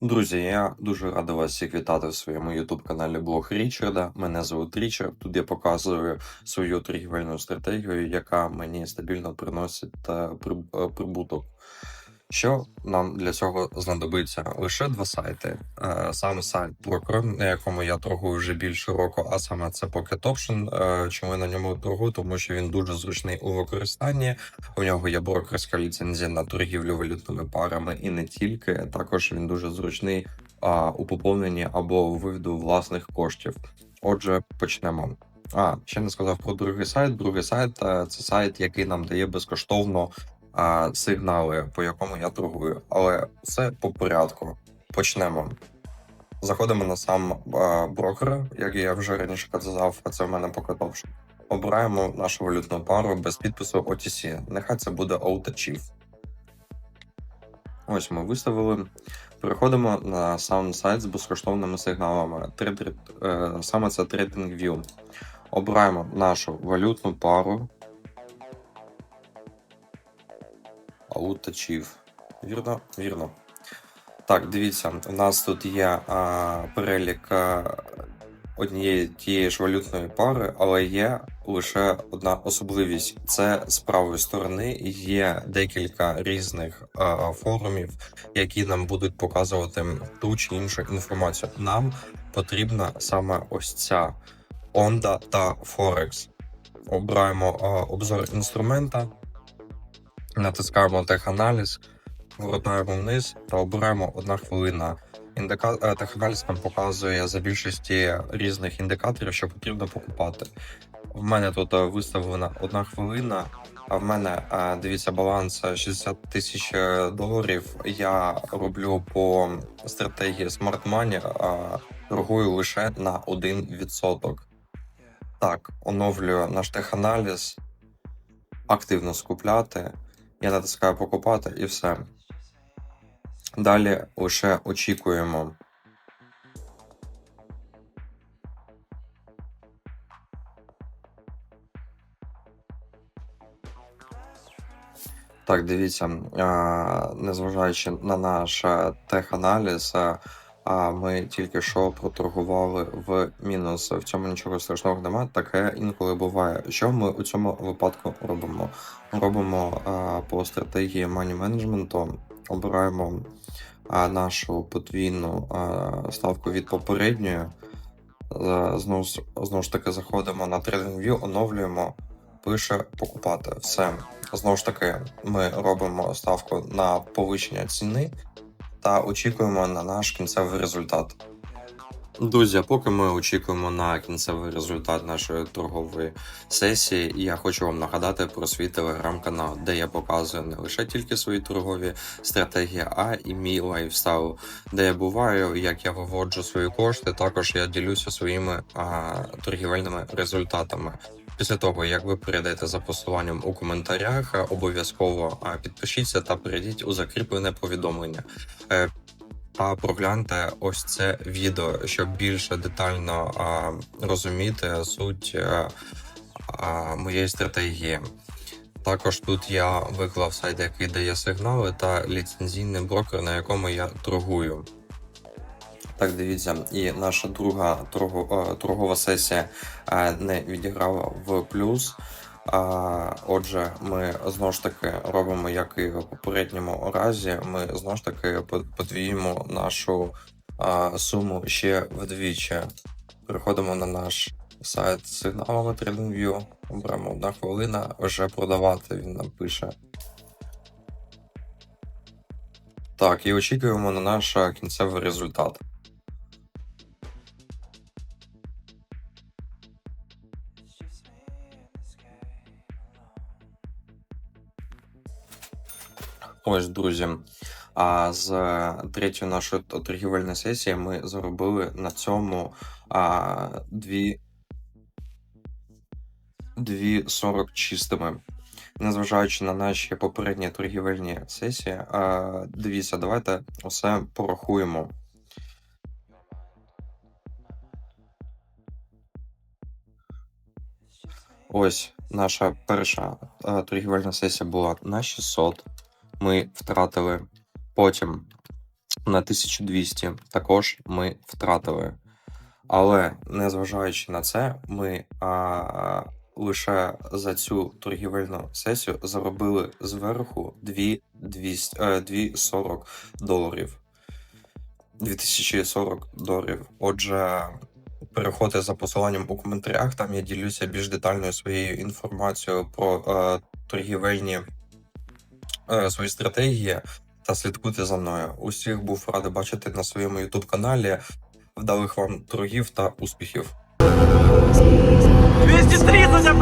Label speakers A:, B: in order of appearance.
A: Друзі, я дуже радий вас всіх вітати в своєму YouTube каналі Блог Річарда. Мене звуть Річард. Тут я показую свою торгівельну стратегію, яка мені стабільно приносить е, е, прибуток. Що нам для цього знадобиться? Лише два сайти. Е, Сам сайт Broker, на якому я торгую вже більше року, а саме це Pocket Option. Е, Чому я на ньому торгую? Тому що він дуже зручний у використанні. У нього є брокерська ліцензія на торгівлю валютними парами і не тільки. Також він дуже зручний у поповненні або виводу власних коштів. Отже, почнемо. А, ще не сказав про другий сайт. Другий сайт е, це сайт, який нам дає безкоштовно сигнали, по якому я торгую. Але все по порядку. Почнемо. Заходимо на сам брокер, як я вже раніше казав, а це в мене Option. Обираємо нашу валютну пару без підпису OTC. Нехай це буде Chief. Ось ми виставили. Переходимо на сам сайт з безкоштовними сигналами. Трейдер, е, саме це TradingView. Обираємо нашу валютну пару. Chief. Вірно? Вірно. Так, дивіться, у нас тут є а, перелік а, однієї тієї ж валютної пари, але є лише одна особливість: це з правої сторони є декілька різних а, форумів, які нам будуть показувати ту чи іншу інформацію. Нам потрібна саме ось ця Онда та Forex. Обираємо а, обзор інструмента, натискаємо теханаліз, гортаємо вниз та обираємо одна хвилина. Індика... е, Теханаліз нам показує за більшості різних індикаторів, що потрібно покупати. В мене тут е, виставлена одна хвилина, а в мене е, дивіться баланс е, 60 тисяч доларів. Я роблю по стратегії Smart Money, а торгую лише на 1%. Так, оновлюю наш теханаліз, активно скупляти. Я натискаю покупати і все. Далі лише очікуємо. Так, дивіться, незважаючи на наш е, теханаліз, е, а ми тільки що проторгували в мінус. В цьому нічого страшного немає. Таке інколи буває. Що ми у цьому випадку робимо? Робимо а, по стратегії мані менеджменту, обираємо а, нашу подвійну а, ставку від попередньої. Е, Знову, знову ж таки заходимо на TradingView, оновлюємо, пише покупати. Все. Знову ж таки, ми робимо ставку на повищення ціни та очікуємо на наш кінцевий результат. Друзі, поки ми очікуємо на кінцевий результат нашої торгової сесії, я хочу вам нагадати про свій телеграм-канал, де я показую не лише тільки свої торгові стратегії, а і мій лайфстайл, де я буваю, як я виводжу свої кошти. Також я ділюся своїми а, торгівельними результатами. Після того, як ви перейдете за посиланням у коментарях, е, обов'язково підпишіться та перейдіть у закріплене повідомлення. Е, та прогляньте ось це відео, щоб більше детально а, розуміти суть а, а, моєї стратегії. Також тут я виклав сайт, який дає сигнали, та ліцензійний брокер, на якому я торгую. Так, дивіться, і наша друга торгу- е, торгова сесія е, не відіграла в плюс. А, отже, ми знову ж таки робимо, як і в попередньому разі. Ми знову ж таки подвіємо нашу суму ще вдвічі. Переходимо на наш сайт сигналами TradingView. Оберемо одна хвилина, вже продавати він нам пише. Так, і очікуємо на наш е, кінцевий результат. Ось, друзі. А з третьої нашої торгівельної сесії ми заробили на цьому а, дві, дві 40 чистими. Незважаючи на наші попередні торгівельні сесії, а, дивіться, давайте усе порахуємо. Ось наша перша е, торгівельна сесія була на 600. Ми втратили потім на 1200 також ми втратили. Але незважаючи на це, ми а, лише за цю торгівельну сесію заробили зверху 2200, е, 240 доларів. 2040 доларів. Отже, переходьте за посиланням у коментарях. Там я ділюся більш детальною своєю інформацією про е, торгівельні свої стратегії та слідкуйте за мною. Усіх був радий бачити на своєму YouTube каналі. Вдалих вам торгів та успіхів.
B: 230